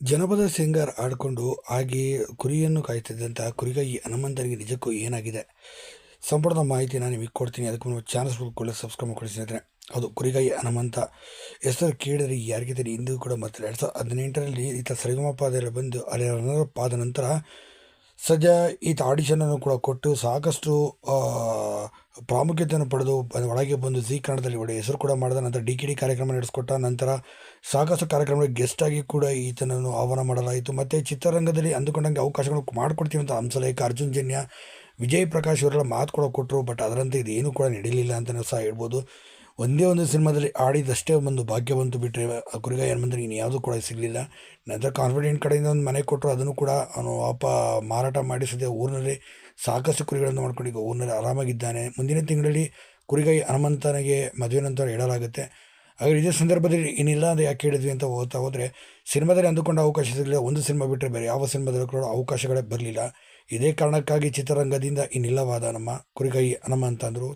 ಜನಪದ ಸಿಂಗರ್ ಆಡಿಕೊಂಡು ಆಗಿ ಕುರಿಯನ್ನು ಕಾಯ್ತಿದ್ದಂಥ ಕುರಿಗಾಯಿ ಹನುಮಂತನಿಗೆ ನಿಜಕ್ಕೂ ಏನಾಗಿದೆ? ಸಂಪೂರ್ಣ ನಾನು ನಿಮಗೆ ಕೊಡ್ತೀನಿ. ಅದಕ್ಕೂ ಚಾನಲ್ ಕೂಡ ಸಬ್ಸ್ಕ್ರೈಬ್ ಮಾಡ್ಕೊಳ್ಳಿ ಸ್ನೇಹಿತರೆ. ಅದು ಕುರಿಗಾಯಿ ಹನುಮಂತ. ಹೆಸರು ಕೇಳಿದರೆ ಯಾರಿಗಿದ್ದಾರೆ ಇಂದು ಕೂಡ ಮತ್ತೆ ಎರಡು ಸಾವಿರದ ಹದಿನೆಂಟರಲ್ಲಿ ಈತ ಸರಿಗಮಪದಲ್ಲಿ ಬಂದು ಅಲ್ಲಿ ರನ್ನರಪ್ ಆದ ನಂತರ ಸದ್ಯ ಈತ ಆಡಿಷನನ್ನು ಕೂಡ ಕೊಟ್ಟು ಸಾಕಷ್ಟು ಪ್ರಾಮುಖ್ಯತೆಯನ್ನು ಪಡೆದು ಒಳಗೆ ಬಂದು ಜಿ ಕನ್ನಡದಲ್ಲಿ ಒಳ್ಳೆಯ ಹೆಸರು ಕೂಡ ಮಾಡಿದ ನಂತರ ಡಿ ಕೆ ಡಿ ಕಾರ್ಯಕ್ರಮ ನಡೆಸಿಕೊಟ್ಟ ನಂತರ ಸಾಕಷ್ಟು ಕಾರ್ಯಕ್ರಮಗಳಿಗೆ ಗೆಸ್ಟ್ ಆಗಿ ಕೂಡ ಈತನನ್ನು ಆಹ್ವಾನ ಮಾಡಲಾಯಿತು. ಮತ್ತು ಚಿತ್ರರಂಗದಲ್ಲಿ ಅಂದುಕೊಂಡಂಗೆ ಅವಕಾಶಗಳು ಮಾಡಿಕೊಡ್ತೀವಿ ಅಂತ ಹಂಸಲೇಖ, ಅರ್ಜುನ್ ಜನ್ಯ, ವಿಜಯ್ ಪ್ರಕಾಶ್ ಇವರೆಲ್ಲ ಮಾತು ಕೂಡ ಕೊಟ್ಟರು ಬಟ್ ಅದರಂತೆ ಇದೇನು ಕೂಡ ನಡೀಲಿಲ್ಲ ಅಂತಲೂ ಸಹ ಹೇಳ್ಬೋದು. ಒಂದೇ ಒಂದು ಸಿನಿಮಾದಲ್ಲಿ ಆಡಿದಷ್ಟೇ ಒಂದು ಭಾಗ್ಯ ಬಂತು ಬಿಟ್ಟರೆ ಕುರಿಗಾಯಿ ಹನುಮಂತನಿಗೆ ಇನ್ನು ಯಾವುದೂ ಕೂಡ ಸಿಗಲಿಲ್ಲ. ನಂತರ ಕಾನ್ಫಿಡೆಂಟ್ ಕಡೆಯಿಂದ ಒಂದು ಮನೆ ಕೊಟ್ಟರು ಅದನ್ನು ಕೂಡ ಅವನು ವಾಪ ಮಾರಾಟ ಮಾಡಿ ಸದ್ಯ ಊರಿನಲ್ಲಿ ಸಾಕಷ್ಟು ಕುರಿಗಳನ್ನು ಮಾಡ್ಕೊಂಡು ಈಗ ಊರಿನಲ್ಲಿ ಆರಾಮಾಗಿದ್ದಾನೆ. ಮುಂದಿನ ತಿಂಗಳಲ್ಲಿ ಕುರಿಗಾಯಿ ಹನುಮಂತನಿಗೆ ಮದುವೆ ನಂತರ ಹೇಳಲಾಗುತ್ತೆ. ಆದರೆ ಇದೇ ಸಂದರ್ಭದಲ್ಲಿ ಏನಿಲ್ಲ ಅಂದರೆ ಯಾಕೆ ಹೇಳಿದ್ವಿ ಅಂತ ಓದ್ತಾ ಹೋದರೆ, ಸಿನಿಮಾದಲ್ಲಿ ಅಂದುಕೊಂಡ ಅವಕಾಶ ಸಿಗಲಿಲ್ಲ. ಒಂದು ಸಿನಿಮಾ ಬಿಟ್ಟರೆ ಬೇರೆ ಯಾವ ಸಿನಿಮಾದಲ್ಲೂ ಕೂಡ ಅವಕಾಶಗಳೇ ಬರಲಿಲ್ಲ. ಇದೇ ಕಾರಣಕ್ಕಾಗಿ ಚಿತ್ರರಂಗದಿಂದ ಇನ್ನಿಲ್ಲವಾದ ನಮ್ಮ ಕುರಿಗಾಯಿ ಹನುಮಂತ ಅಂದರು